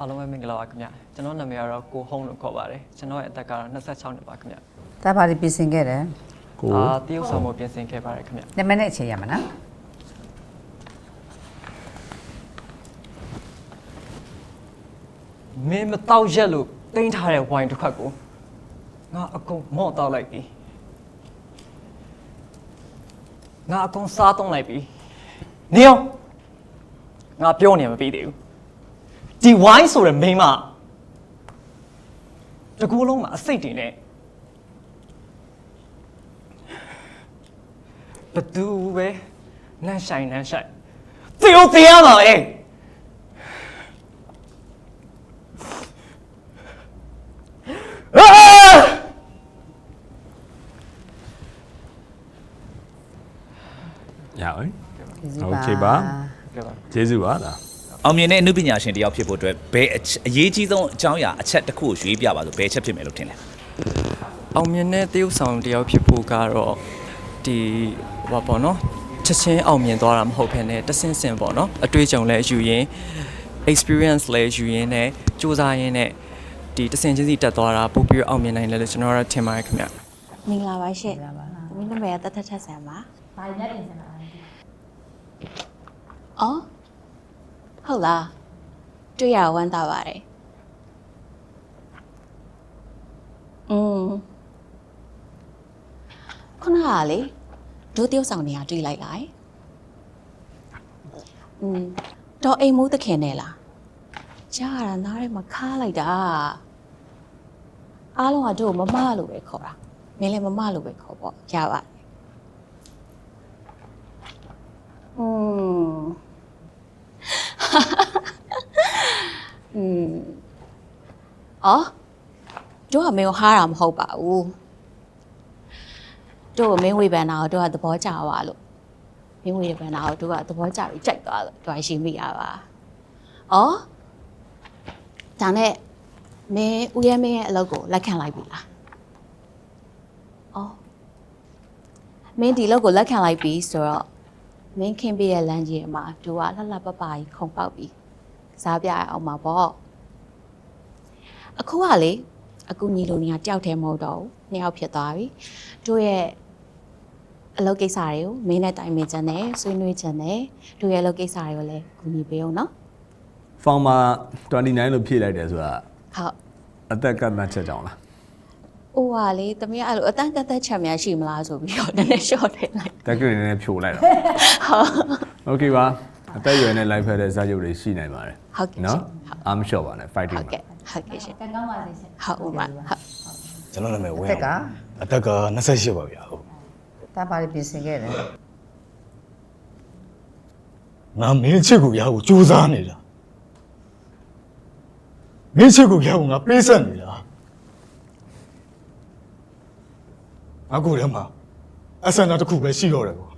အားလုံးပဲမင်္ဂလာပါခင်ဗျကျွန်တော်နာမည်ကတော့ကိုဟုံးလို့ခေါ်ပါတယ်ကျွန်တော်ရဲ့အသက်ကတော့26နှစ်ပါခင်ဗျဒါပါလိပြင်ဆင်ခဲ့တယ်ကိုအာတရုတ်ဆောင်မှုပြင်ဆင်ခဲ့ပါတယ်ခင်ဗျနမနဲ့အချိန်ရမှာနော်မင်းမတော့ရက်လို့တင်းထားတဲ့ဝိုင်တစ်ခွက်ကိုငါအကုန်မော့တော့လိုက်ပြီငါအကုန်စားတော့လိုက်ပြီနေအောင်ငါပြောနေမှာမပြီးသေးဘူး 第万艘人兵嘛，这古龙嘛，谁点的？不赌呗，难上难上，丢丢啦！哎，呀喂，OK 吧？这句啊，咋？ အောင်မြင်တဲ့အမှုပညာရှင်တယောက်ဖြစ်ဖို့အတွက်ဘယ်အချက်အရေးကြီးဆုံးအကြောင်းအရာအချက်တစ်ခုကိုရွေးပြပါဆိုဘယ်အချက်ဖြစ်မယ်လို့ထင်လဲအောင်မြင်တဲ့တရုပ်ဆောင်တယောက်ဖြစ်ဖို့ကတော့ဒီဟောပေါ့နော်ချက်ချင်းအောင်မြင်သွားတာမဟုတ်ဘဲနဲ့တဆင့်ဆင့်ပေါ့နော်အတွေ့အကြုံလည်းယူရင် experience လည်းယူရင်နဲ့စူးစမ်းရင်းနဲ့ဒီတဆင့်ချင်းစီတက်သွားတာပို့ပြီးတော့အောင်မြင်နိုင်တယ်လို့ကျွန်တော်ကတော့ထင်ပါတယ်ခင်ဗျမင်္ဂလာပါရှင့်။သမီးနာမည်ကတတ်ထက်ထက်ဆန်ပါဘာညက်ပြင်စင်လာလဲ။အော် ဟုတ်လား။တွေ့ရဝမ်းသာပါတယ်။อืมခုနကလေဒုတိယဆောင်နေရတွေ့လိုက်လိုက်။อืมတော့အိမ်မိုးသခင်နဲ့လား။ကြားရတာနားထဲမှာခါလိုက်တာ။အားလုံးကတို့ကိုမမလို့ပဲခေါ်တာ။မင်းလည်းမမလို့ပဲခေါ်ပေါ့။ရပါတယ်။อืม อืมအော်တို့ကမင်းကိုဟားတာမဟုတ်ပါဘူးတို့ကမင်းဝေဖန်တာကိုတို့ကသဘောကျပါလို့မင်းဝေဖန်တာကိုတို့ကသဘောကျပြီးကြိုက်သွားလို့တို့ကရှိမိရပါအော်ဒါနဲ့မင်းဦးရဲမင်းရဲ့အလုပ်ကိုလက်ခံလိုက်ပြီလားအော်မင်းဒီအလုပ်ကိုလက်ခံလိုက်ပြီဆိုတော့မင်းခင်ပြရဲ့လမ်းကြီးမှာတို့ကလှလှပပကြီးခုံပေါက်ပြီး ဇာပြအောင်ပါပေါ့အခုကလေအခုညီလိုနေကတယောက်တည်းမဟုတ်တော့ဘူးနှစ်ယောက်ဖြစ်သွားပြီတို့ရဲ့အလုပ်ကိစ္စတွေကိုမင်းနဲ့တိုင်ပင်ချင်တယ်ဆွေးနွေးချင်တယ်တို့ရဲ့အလုပ်ကိစ္စတွေကိုလည်းကူညီပေးအောင်နော်ဖောင်မာ29လို့ဖြည့်လိုက်တယ်ဆိုတာဟုတ်အသက်ကတ်မှတ်ချက်ကြောင့်လားဟိုဟာလေတမီးအဲ့လိုအတန်းကသက်ချက်များရှိမလားဆိုပြီးတော့နည်းနည်း short ထည့်လိုက်တက်ကရီနည်းနည်းဖြိုလိုက်တော့ဟုတ် okay ပါ အသက်အရွယ်နဲ့ live ဖက်တဲ့စာချုပ်တွေရှိနိုင်ပါတယ်ဟုတ်ကဲ့နော်ရှင်ဟုတ်အားမလျှော့ပါနဲ့ fighting ဟုတ်ပါကဲ့ဟုတ်ကဲ့ရှင်ကံကောင်းပါစေရှင်ဟုတ်ဦးမဟုတ်ကျွန်တော်နာမည်ဝင်းတက်ကအသက်က28ပါဗျာဟုတ်ဒါပါလိပြင်ဆင်ခဲ့တယ်ငါမင်းချစ်ကိုရဖို့ကြိုးစားနေတာမင်းချစ်ကိုရဖို့ငါပေးဆက်နေတာအခုတည်းမှာအဆန္ဒတစ်ခုပဲရှိတော့တယ်ကွာ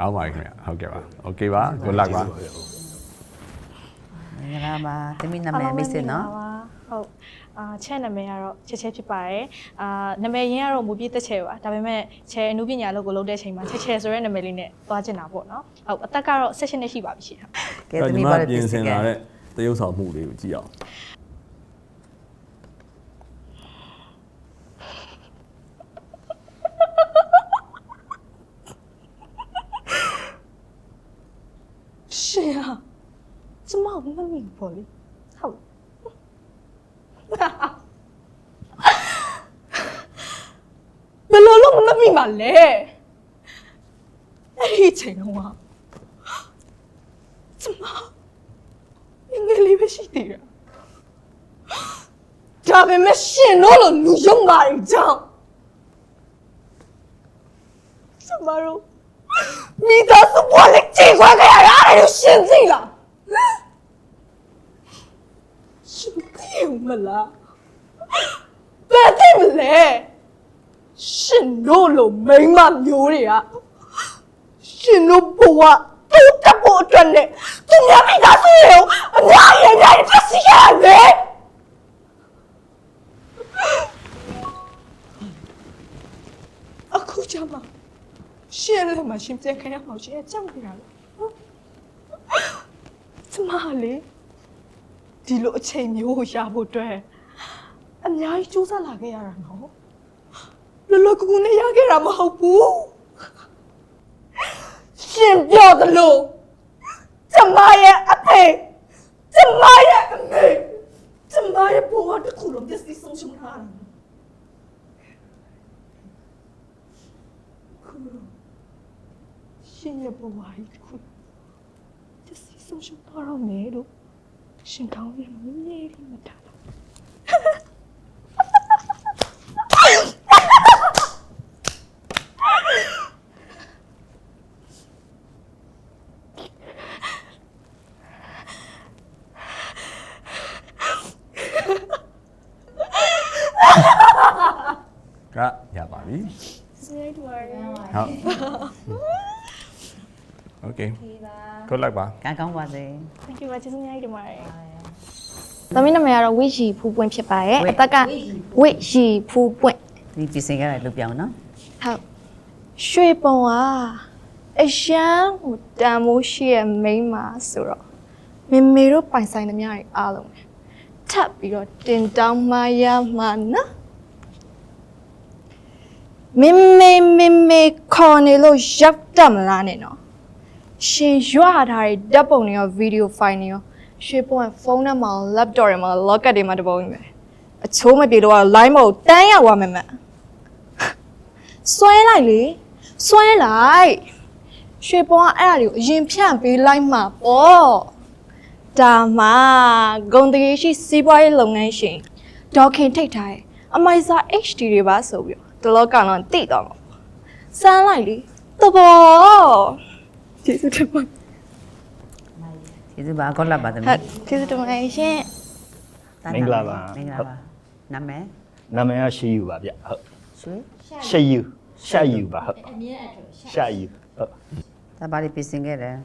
အောင်ပါခင်ဗျဟုတ်ကဲ့ပါโอเคပါ good luck ပါ မင်္ဂလာပါတမီနာမည်မိတ်ဆွေနော် ဟုတ်အာချဲ့နာမည်ကတော့ချဲချဲဖြစ်ပါတယ်အာနာမည်ရင်းကတော့မူပြည့်တက်ချဲပါဒါပေမဲ့ချဲအနုပညာလုပ်ကိုလုပ်တဲ့အချိန်မှာချဲချဲဆိုတဲ့နာမည်လေးနဲ့သွားချင်တာပေါ့နော်ဟုတ်အသက်ကတော့16နှစ်ရှိပါပြီရှင် ကဲတမီပါလိပြင်ဆင်ခဲ့ တဲ့တရုပ်ဆောင်မှုတွေကိုကြည့်အောင် ရှင် ပေါ့လေဟုတ်ဘယ်လိုလုပ်မမိပါလဲအဲ့ဒီအချိန်တုန်းကကျမငယ်လေးပဲရှိသေးတယ်ဒါပေမဲ့ရှင်တို့လိုလူယုံပါတွေကြောင့်ကျမတို့မိသားစုဘဝလေးချိန်ခွဲခဲ့ရတာအဲ့ဒါရှင်သိလား ရှင်သိဦးမလားဘယ်သိမလဲရှင်တို့လိုမိန်းမမျိုးတွေကရှင်တို့ဘဝတိုးတက်ဖို့အတွက်နဲ့သူများမိသားစုတွေကိုအများကြီးအများကြီးဖျက်ဆီးရတယ်အခုကြမှာရှင်လည်းမရှင်ပြန်ခံရမှာရှင်အကြောက်နေတာလေဟုတ်ကျမလေ ဒီလိုအချိန်မျိုးကိုရဖို့အတွက်အများကြီးစူးစမ်းလာခဲ့ရတာနော်လောလောကူကူနဲ့ရခဲ့တာမဟုတ်ဘူးရှင်ပြောသလိုကျမရဲ့အဖေကျမရဲ့အမေကျမရဲ့ဘဝတစ်ခုလုံးမျက်စိဆုံးရှုံးထားတာရှင်ရဲ့ဘဝကြီးတစ်ခုတစီဆုံးရှုံးသွားတော့မယ်လို့ ရှင်ကောင်းရင်မင်းလေးလေးမထားတော့ ကရပါပြီဟုတ် Okay. Good luck ပါ။ကံကောင်းပါစေ Thank you ပါကျေးဇူးအများကြီးတင်ပါတယ်သမီးနာမည်ကတော့ဝိရှိဖူးပွင့်ဖြစ်ပါတယ်ဝိ အသက်ကဝိရှိဖူးပွင့်။ဒီပြင်ဆင်ခဲ့တယ်လုပ်ပြအောင်နော်ဟုတ်ရွှေပုံကအရှမ်းဟိုတန်မိုးရှိရဲ့မိန်းမဆိုတော့မေမေတို့ပိုင်ဆိုင်သမျှတွေအားလုံးပဲထပ်ပြီးတော့တင်တောင်းမရမှာနော်မေမေမေမေခေါ်နေလို့ရောက်တတ်မလားနဲ့နော် ရှင်ရွာထားတဲ့ဓာတ်ပုံတွေရောဗီဒီယိုဖိုင်တွေရောရွှေပုံကဖုန်းထဲမှာ laptop တွေမှာ locket တွေမှာတပုံကြီးပဲအချိုးမပြေတော့ line မကိုတန်းရောက်သွားမယ်မတ်ဆွဲလိုက်လေဆွဲလိုက်ရွှေပေါ်ကအဲ့ဒါတွေကိုအရင်ဖြန့်ပေးလိုက်မှာပေါ့ဒါမှဂုံတရေရှိစီးပွားရေးလုပ်ငန်းရှင်ဒေါက်ခင်ထိတ်ထားရဲ့အမိုက်စာ HD တွေပါဆိုပြီးတော့ဒီလောကတော့တိတော့မှာပေါ့စမ်းလိုက်လေတဘော ကျေးဇူးတင်ပါကျေးဇူးပါကောလပ်ပါသမီးဟုတ်ကျေးဇူးတင်ပါတယ်ရှင်တားမင်္ဂလာပါမင်္ဂလာပါနာမည်နာမည်ကရှေးယူပါဗျဟုတ်ရွှေရှေးယူရှာယူပါဟုတ်အမြဲအထရှာယူဟုတ်တာပါလေးပြင်ဆင်ခဲ့တယ်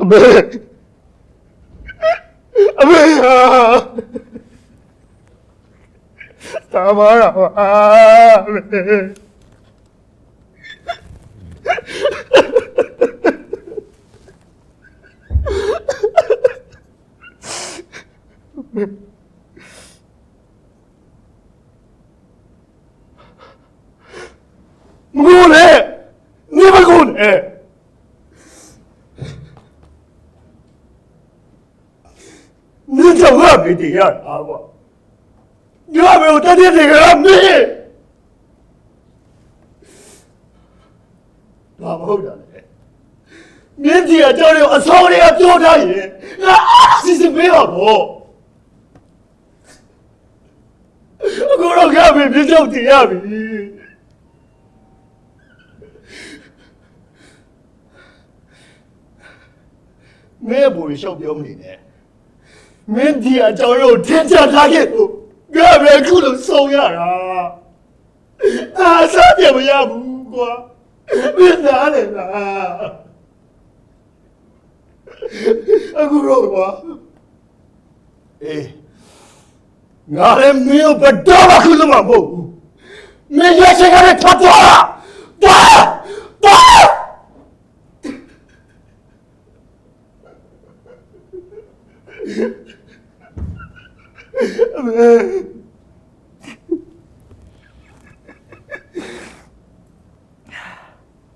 အမေအမေဟာသာမရာပါအမေ မကိုနဲ့နေမကိုနဲ့ 你怎么没这样啊我？你还没有当天这个没？ဘာမဟုတ်တာလဲမင်းဒီအကြောင်းတွေကိုအစောတွေကပြောထားရင်ငါအား စီစဉ်ပေးပါဘောအခုတော့ကြပြီပြကြောက်တင်ရပြီမင်းဘူရှောက်ပြောမနေနဲ့မင်းဒီအကြောင်းကိုထင်ချထားခဲ့လို့ငါပဲအခုလိုဆုံးရတာအာစားပြမရဘူးကွာမင်းသားလေလားအခုတော့ကွာအေး ငါလည်းမင်းကိုဘယ်တော့မှခုလို့မမဟုတ်ဘူးမင်းရဲ့ချိန်ကလည်းထပ်သွားတာသွားသွား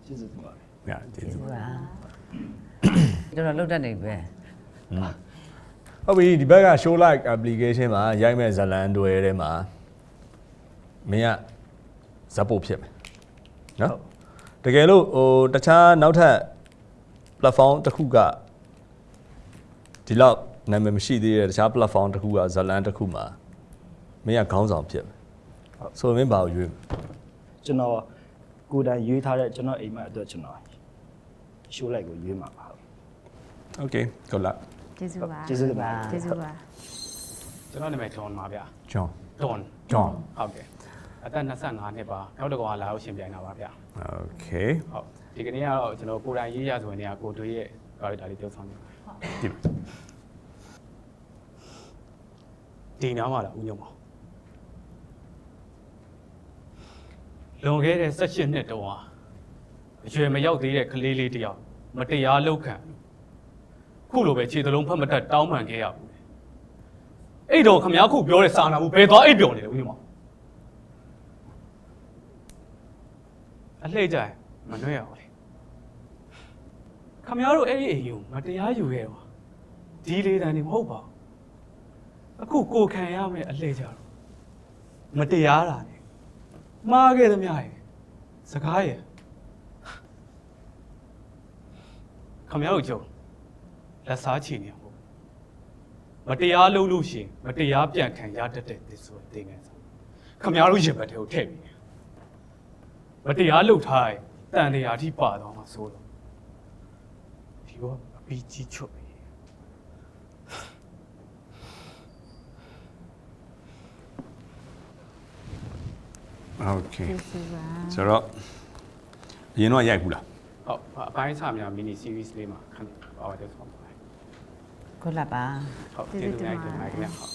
ကျေးဇူးတင်ပါတယ်ညကျေးဇူးပါတော်တော်လှုပ်တတ်နေပဲ ဟုတ်ပြီဒီဘက်က show like application မှာရိုက်မဲ့ဇလန်တွေထဲမှာမင်းကဇက်ပုတ်ဖြစ်မယ်နော်တကယ်လို့ဟိုတခြားနောက်ထပ် platform တစ်ခုကဒီလောက်နာမည်မရှိသေးတဲ့တခြား platform တစ်ခုကဇလန်တစ်ခုမှာမင်းကခေါင်းဆောင်ဖြစ်မယ်ဆိုတော့မင်းဘာကိုရွေးမလဲကျွန်တော်ကိုယ်တိုင်ရွေးထားတဲ့ကျွန်တော်အိမ်မက်အတွက်ကျွန်တော်ရှိုးလိုက်ကိုရွေးမှာပါဟုတ် Okay good luck ကျေးဇူးပါ ကျေးဇူးတင်ပါတယ် ကျေးဇူးပါ ကျွန်တော်နာမည်ထွန်ပါဗျာ John တွန် John ဟုတ်ကဲ့အသက်25နှစ်ပါနောက်တစ်ကောင်ကလာလို့ရှင်ပြိုင်တာပါဗျာ Okay ဟုတ်ဒီကနေ့ကတော့ကျွန်တော်ကိုယ်တိုင်ရေးရဆိုရင်เนี่ยကိုတွေးရဲ့ကာရက်တာလေးပြောဆောင်နေပါတယ် ဒီ ဒီနားမှာလားဦးညုံပါ လွန်ခဲ့တဲ့16နှစ်တုန်းကအရွယ်မရောက်သေးတဲ့ကလေးလေးတစ်ယောက်မတရားလုပ်ခံ ခုလိုပဲခြေသလုံးဖတ်မတတ်တောင်းပန်ခဲ့ရဘူးအဲ့တော့ခမရခုပြောတဲ့စာနာမှုဘယ်သွားအိပ်ပျော်နေလဲဦးညမအလှည့်ကြမနှွဲရဘူးလေခမရတို့အဲ့ဒီအိမ်ကိုမတရားယူခဲ့တော့ဒီလေးတန်နေမဟုတ်ပါဘူးအခုကိုခံရမယ်အလှည့်ကြတော့မတရားတာလေမှားခဲ့သမျှရယ်စကားရယ်ခမရတို့ကြုံ လက်စားချီနေအောင်မတရားလုပ်လို့ရှိရင်မတရားပြန်ခံရတတ်တဲ့သစ္စာတင်နေစားခမ ्या တို့ရင်ဘတ်တွေကိုထည့်ပြီးမတရားလုပ်ထားရင်တန်တရားအထိပါတော့မှာဆိုတော့ဒီတော့အပီးကြီးချွတ်ပြီ โอเคဆိုတော့အရင်တော့ရိုက်ဘူးလား ဟုတ်အပိုင်းစာများ mini series လေးမှာခဏပါပါတယ်ဆိုပါ ခုလာပါဟုတ်ကျေးဇူးများတင်ပါတယ်ခင်ဗျာဟုတ်